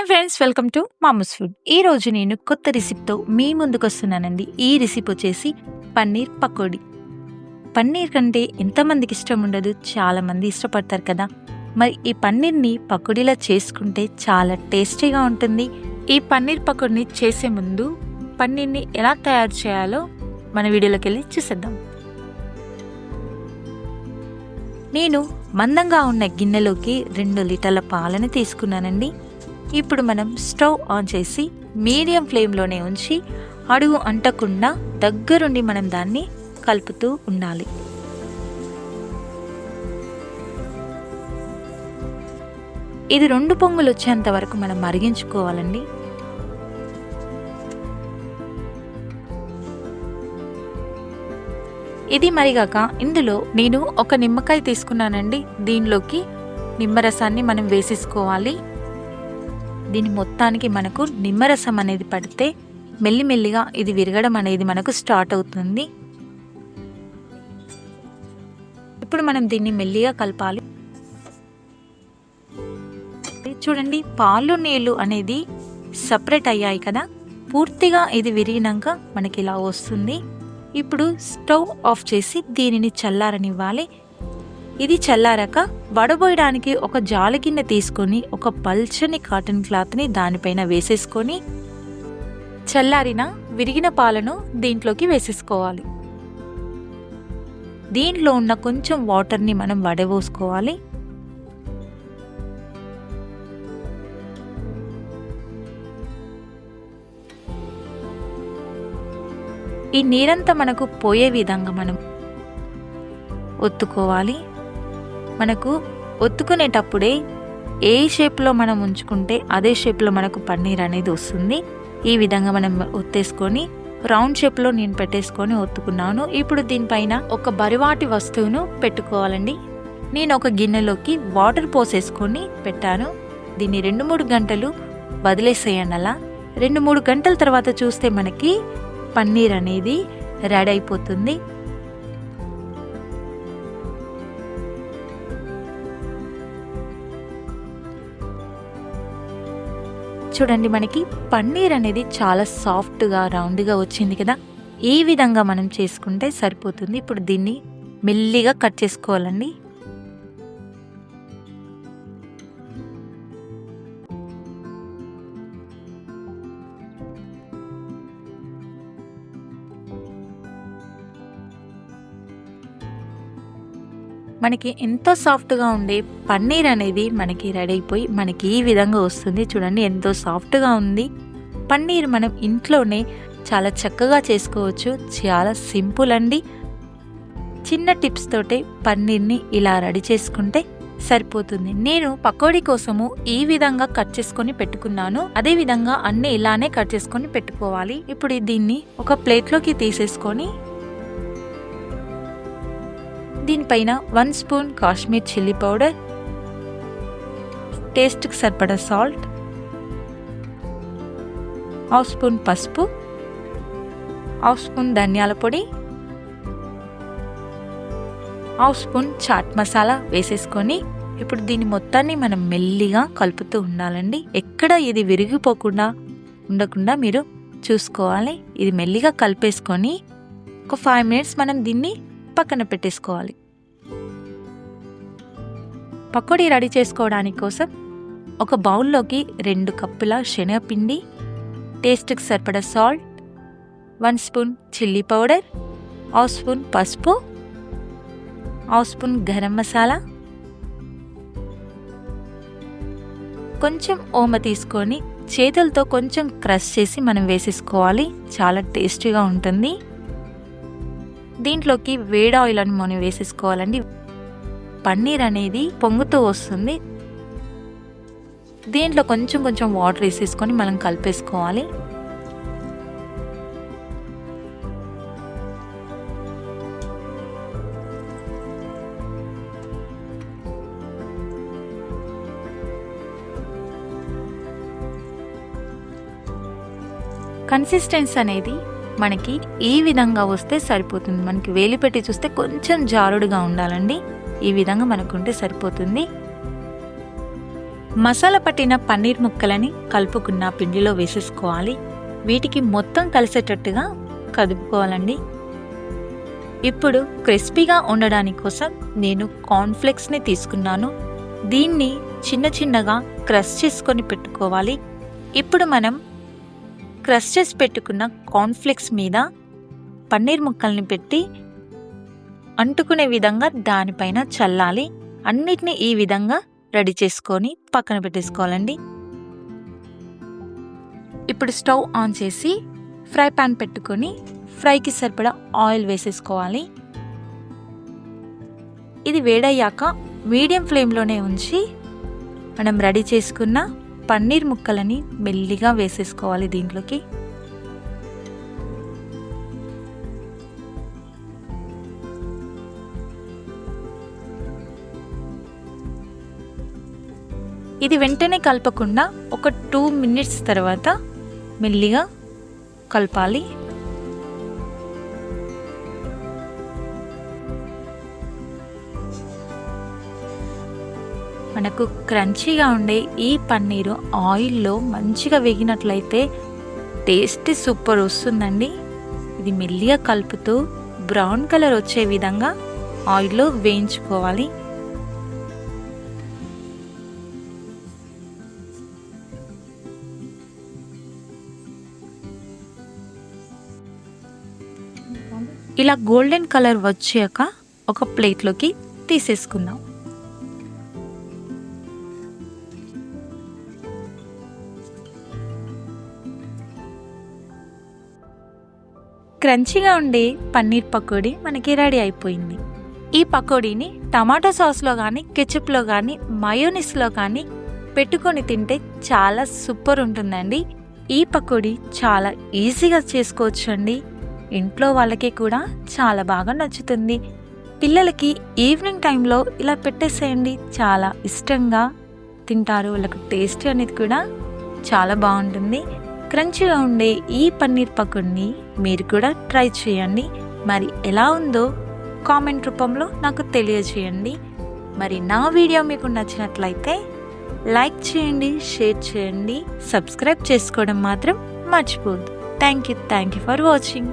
Hi friends welcome to Mamus food ఈ రోజు నేను కొత్త రెసిపీతో మీ ముందుకు వస్తున్నానండి ఈ రెసిపీ వచ్చేసి పన్నీర్ పకోడీ. పన్నీర్ కంటే ఎంతమందికి ఇష్టం ఉండదు? చాలామంది ఇష్టపడతారు కదా. మరి ఈ పన్నీర్ని పకోడీలా చేసుకుంటే చాలా టేస్టీగా ఉంటుంది. ఈ పన్నీర్ పకోడీని చేసే ముందు పన్నీర్ని ఎలా తయారు చేయాలో మన వీడియోలోకి వెళ్ళి చూసేద్దాం. నేను మందంగా ఉన్న గిన్నెలోకి రెండు లీటర్ల పాలను తీసుకున్నానండి. ఇప్పుడు మనం స్టవ్ ఆన్ చేసి మీడియం ఫ్లేమ్లోనే ఉంచి అడుగు అంటకుండా దగ్గరుండి మనం దాన్ని కలుపుతూ ఉండాలి. ఇది రెండు పొంగులు వచ్చేంత వరకు మనం మరిగించుకోవాలండి. ఇది మరిగాక ఇందులో నేను ఒక నిమ్మకాయ తీసుకున్నానండి. దీనిలోకి నిమ్మరసాన్ని మనం వేసేసుకోవాలి. దీని మొత్తానికి మనకు నిమ్మరసం అనేది పడితే మెల్లిమెల్లిగా ఇది విరగడం అనేది మనకు స్టార్ట్ అవుతుంది. ఇప్పుడు మనం దీన్ని మెల్లిగా కలపాలి. చూడండి పాలు నీళ్ళు అనేది సపరేట్ అయ్యాయి కదా. పూర్తిగా ఇది విరిగినాక మనకి ఇలా వస్తుంది. ఇప్పుడు స్టవ్ ఆఫ్ చేసి దీనిని చల్లారనివ్వాలి. ఇది చల్లారాక వడబోయడానికి ఒక జాలి గిన్నె తీసుకొని ఒక పల్చని కాటన్ క్లాత్ని దానిపైన వేసేసుకొని చల్లారిన విరిగిన పాలను దీంట్లోకి వేసేసుకోవాలి. దీంట్లో ఉన్న కొంచెం వాటర్ని మనం వడబోసుకోవాలి. ఈ నీరంతా మనకు పోయే విధంగా మనం ఒత్తుకోవాలి. మనకు ఒత్తుకునేటప్పుడే ఏ షేప్లో మనం ఉంచుకుంటే అదే షేప్లో మనకు పన్నీర్ అనేది వస్తుంది. ఈ విధంగా మనం ఒత్తేసుకొని రౌండ్ షేప్లో నేను పెట్టేసుకొని ఒత్తుకున్నాను. ఇప్పుడు దీనిపైన ఒక బరివాటి వస్తువును పెట్టుకోవాలండి. నేను ఒక గిన్నెలోకి వాటర్ పోసేసుకొని పెట్టాను. దీన్ని రెండు మూడు గంటలు వదిలేసేయండి అలా. రెండు మూడు గంటల తర్వాత చూస్తే మనకి పన్నీర్ అనేది రెడీ అయిపోతుంది. చూడండి మనకి పన్నీర్ అనేది చాలా సాఫ్ట్గా రౌండ్గా వచ్చింది కదా. ఈ విధంగా మనం చేసుకుంటే సరిపోతుంది? ఇప్పుడు దీన్ని మెల్లిగా కట్ చేసుకోవాలండి. మనకి ఎంతో సాఫ్ట్గా ఉండే పన్నీర్ అనేది మనకి రెడీ అయిపోయి మనకి ఈ విధంగా వస్తుంది. చూడండి ఎంతో సాఫ్ట్గా ఉంది. పన్నీర్ మనం ఇంట్లోనే చాలా చక్కగా చేసుకోవచ్చు. చాలా సింపుల్ అండి. చిన్న టిప్స్ తోటే పన్నీర్ని ఇలా రెడీ చేసుకుంటే సరిపోతుంది. నేను పకోడీ కోసము ఈ విధంగా కట్ చేసుకొని పెట్టుకున్నాను. అదే విధంగా అన్ని ఇలానే కట్ చేసుకొని పెట్టుకోవాలి. ఇప్పుడు దీన్ని ఒక ప్లేట్లోకి తీసేసుకొని దీనిపైన one spoon Kashmir chilli powder టేస్ట్కి సరిపడా సాల్ట్ హాఫ్ స్పూన్ పసుపు హాఫ్ స్పూన్ ధనియాల పొడి హాఫ్ స్పూన్ చాట్ మసాలా వేసేసుకొని ఇప్పుడు దీని మొత్తాన్ని మనం మెల్లిగా కలుపుతూ ఉండాలండి. ఎక్కడ ఇది విరిగిపోకుండా ఉండకుండా మీరు చూసుకోవాలి. ఇది మెల్లిగా కలిపేసుకొని ఒక ఫైవ్ మినిట్స్ మనం దీన్ని పక్కన పెట్టేసుకోవాలి. పకోడీ రెడీ చేసుకోవడానికి కోసం ఒక బౌల్లోకి రెండు కప్పుల శనగపిండి టేస్ట్కి సరిపడ salt one spoon chilli powder half spoon పసుపు హాఫ్ స్పూన్ గరం మసాలా. కొంచెం ఓమ తీసుకొని చేతులతో కొంచెం క్రష్ చేసి మనం వేసేసుకోవాలి. చాలా టేస్టీగా ఉంటుంది. దీంట్లోకి వేడి ఆయిల్ అని మనం వేసేసుకోవాలండి. పన్నీర్ అనేది పొంగుతూ వస్తుంది. దీంట్లో కొంచెం కొంచెం వాటర్ వేసేసుకొని మనం కలిపేసుకోవాలి. కన్సిస్టెన్స్ అనేది మనకి ఈ విధంగా వస్తే సరిపోతుంది. మనకి వేలిపెట్టి చూస్తే కొంచెం జారుడుగా ఉండాలండి. ఈ విధంగా మనకుంటే సరిపోతుంది. మసాలా పట్టిన పన్నీర్ ముక్కలని కలుపుకున్న పిండిలో వేసేసుకోవాలి. వీటికి మొత్తం కలిసేటట్టుగా కదుపుకోవాలండి. ఇప్పుడు క్రిస్పీగా ఉండడానికి కోసం నేను కార్న్ఫ్లెక్స్ని తీసుకున్నాను. దీన్ని చిన్న చిన్నగా క్రష్ చేసుకొని పెట్టుకోవాలి. ఇప్పుడు మనం క్రష్ చేసి పెట్టుకున్న కార్న్ఫ్లెక్స్ మీద పన్నీర్ ముక్కల్ని పెట్టి అంటుకునే విధంగా దానిపైన చల్లాలి. అన్నిటిని ఈ విధంగా రెడీ చేసుకొని పక్కన పెట్టేసుకోవాలండి. ఇప్పుడు స్టవ్ ఆన్ చేసి ఫ్రై పాన్ పెట్టుకొని ఫ్రైకి సరిపడా ఆయిల్ వేసేసుకోవాలి. ఇది వేడయ్యాక మీడియం ఫ్లేమ్లోనే ఉంచి మనం రెడీ చేసుకున్న పన్నీర్ ముక్కలని మెల్లిగా వేసేసుకోవాలి దీంట్లోకి. ఇది వెంటనే కలపకుండా ఒక టూ మినిట్స్ తర్వాత మెల్లిగా కలపాలి. మనకు క్రంచీగా ఉండే ఈ పన్నీరు ఆయిల్లో మంచిగా వేగినట్లయితే టేస్ట్ సూపర్ వస్తుందండి. ఇది మెల్లిగా కలుపుతూ బ్రౌన్ కలర్ వచ్చే విధంగా ఆయిల్లో వేయించుకోవాలి. ఇలా గోల్డెన్ కలర్ వచ్చాక ఒక ప్లేట్లోకి తీసేసుకుందాం. క్రంచీగా ఉండే పన్నీర్ పకోడీ మనకి రెడీ అయిపోయింది. ఈ పకోడీని టమాటో సాస్లో కానీ కెచప్లో కానీ మయోనిస్లో కానీ పెట్టుకొని తింటే చాలా సూపర్ ఉంటుందండి. ఈ పకోడీ చాలా ఈజీగా చేసుకోవచ్చు అండి ఇంట్లో వాళ్ళకి కూడా చాలా బాగా నచ్చుతుంది. పిల్లలకి ఈవినింగ్ టైంలో ఇలా పెట్టేసేయండి. చాలా ఇష్టంగా తింటారు. వాళ్ళకు టేస్ట్ అనేది కూడా చాలా బాగుంటుంది. క్రంచిగా ఉండే ఈ పన్నీర్ పకోడ్ని మీరు కూడా ట్రై చేయండి. మరి ఎలా ఉందో కామెంట్ రూపంలో నాకు తెలియజేయండి. మరి నా వీడియో మీకు నచ్చినట్లయితే లైక్ చేయండి షేర్ చేయండి సబ్స్క్రైబ్ చేసుకోవడం మాత్రం మర్చిపోద్దు thank you thank you for watching.